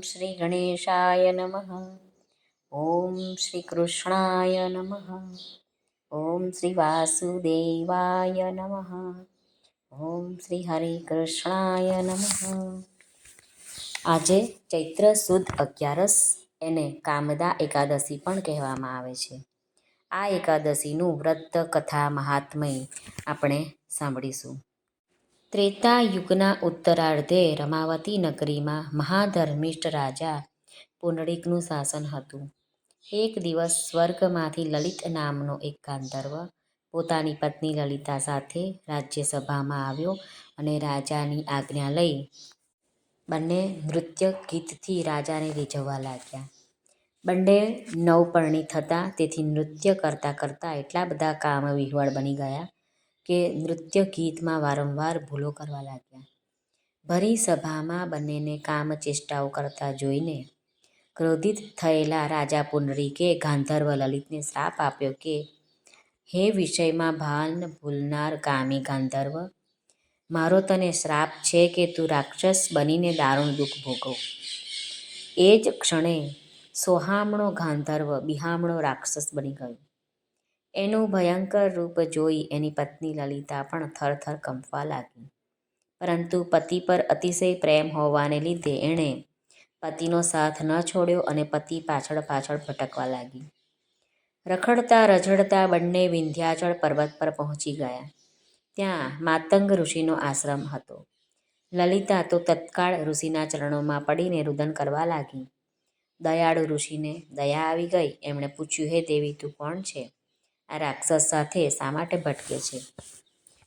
શ્રી ગણેશાય નમઃ ઓમ શ્રી કૃષ્ણાય નમઃ ઓમ શ્રી વાસુદેવાય નમઃ ઓમ શ્રી હરે કૃષ્ણાય નમઃ આજે ચૈત્ર સુદ અગિયારસ એને કામદા એકાદશી પણ કહેવામાં આવે છે. આ એકાદશીનું વ્રત, કથા, મહાત્મય આપણે સાંભળીશું. ત્રેતા યુગના ઉત્તરાર્ધે રમાવતી નગરીમાં મહાધર્મિષ્ઠ રાજા પુંડરીકનું શાસન હતું. એક દિવસ સ્વર્ગમાંથી લલિત નામનો એક ગાંધર્વ પોતાની પત્ની લલિતા સાથે રાજ્યસભામાં આવ્યો અને રાજાની આજ્ઞા લઈ બંને નૃત્ય ગીતથી રાજાને રીઝવવા લાગ્યા. બંને નવપરણી થતા તેથી નૃત્ય કરતાં કરતાં એટલા બધા કામ વિહવળ બની ગયા કે નૃત્ય ગીતમાં વારંવાર ભૂલો કરવા લાગ્યા. ભરી સભામાં બંનેને કામ ચેષ્ટાઓ કરતા જોઈને ક્રોધિત થયેલા રાજા પુનરીકે ગાંધર્વ લલિતને શ્રાપ આપ્યો કે, હે વિષયમાં ભાન ભૂલનાર કામી ગાંધર્વ, મારો તને શ્રાપ છે કે તું રાક્ષસ બનીને દારૂણ દુઃખ ભોગવ. એ જ ક્ષણે સોહામણો ગાંધર્વ બિહામણો રાક્ષસ બની ગયો. એનું ભયંકર રૂપ જોઈ એની પત્ની લલિતા પણ થરથર કંપવા લાગી. પરંતુ પતિ પર અતિશય પ્રેમ હોવાને લીધે એણે પતિનો સાથ ન છોડ્યો અને પતિ પાછળ પાછળ ભટકવા લાગી. રખડતા રઝડતા બંને વિંધ્યાચળ પર્વત પર પહોંચી ગયા. ત્યાં માતંગ ઋષિનો આશ્રમ હતો. લલિતા તો તત્કાળ ઋષિના ચરણોમાં પડીને રુદન કરવા લાગી. દયાળુ ઋષિને દયા આવી ગઈ. એમણે પૂછ્યું, હે દેવી, તું કોણ છે? આ રાક્ષસ સાથે શા માટે ભટકે છે?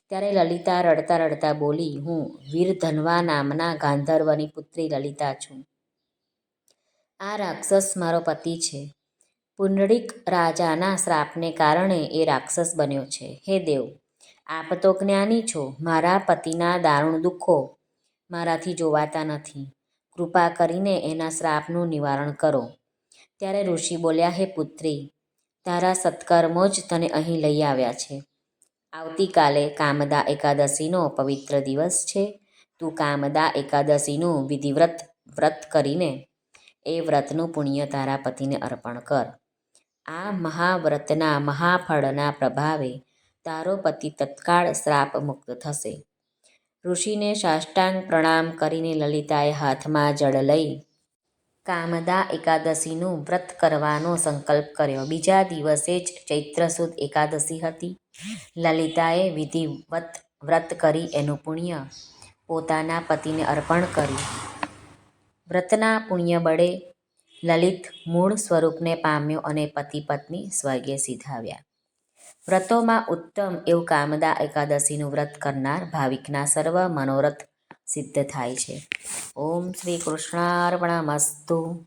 ત્યારે લલિતા રડતા રડતા બોલી, હું વીર ધનવા નામના ગાંધર્વની પુત્રી લલિતા છું. આ રાક્ષસ મારો પતિ છે. પુંડરીક રાજાના શ્રાપને કારણે એ રાક્ષસ બન્યો છે. હે દેવ, આપ તો જ્ઞાની છો. મારા પતિના દારૂણ દુઃખો મારાથી જોવાતા નથી. કૃપા કરીને એના શ્રાપનું નિવારણ કરો. ત્યારે ઋષિ બોલ્યા, હે પુત્રી તારા સત્કર્મો જ તને અહીં લઈ આવ્યા છે. આવતીકાલે કામદા એકાદશીનો પવિત્ર દિવસ છે. તું કામદા એકાદશીનું વિધિવ્રત વ્રત કરીને એ વ્રતનું પુણ્ય તારા પતિને અર્પણ કર. આ મહાવ્રતના મહાફળના પ્રભાવે તારો પતિ તત્કાળ શ્રાપ મુક્ત થશે. ઋષિને સાષ્ટાંગ પ્રણામ કરીને લલિતાએ હાથમાં જળ લઈ કામદા એકાદશીનું વ્રત કરવાનો સંકલ્પ કર્યો. બીજા દિવસે જ ચૈત્ર સુદ એકાદશી હતી. લલિતાએ વિધિવત વ્રત કરી એનું પુણ્ય પોતાના પતિને અર્પણ કર્યું. વ્રતના પુણ્ય બળે લલિત મૂળ સ્વરૂપને પામ્યો અને પતિ પત્ની સ્વર્ગે સિધાવ્યા. વ્રતોમાં ઉત્તમ એવું કામદા એકાદશીનું વ્રત કરનાર ભાવિકના સર્વ મનોરથ સિદ્ધ થાય છે. ઓમ શ્રી કૃષ્ણાર્પણમસ્તુ.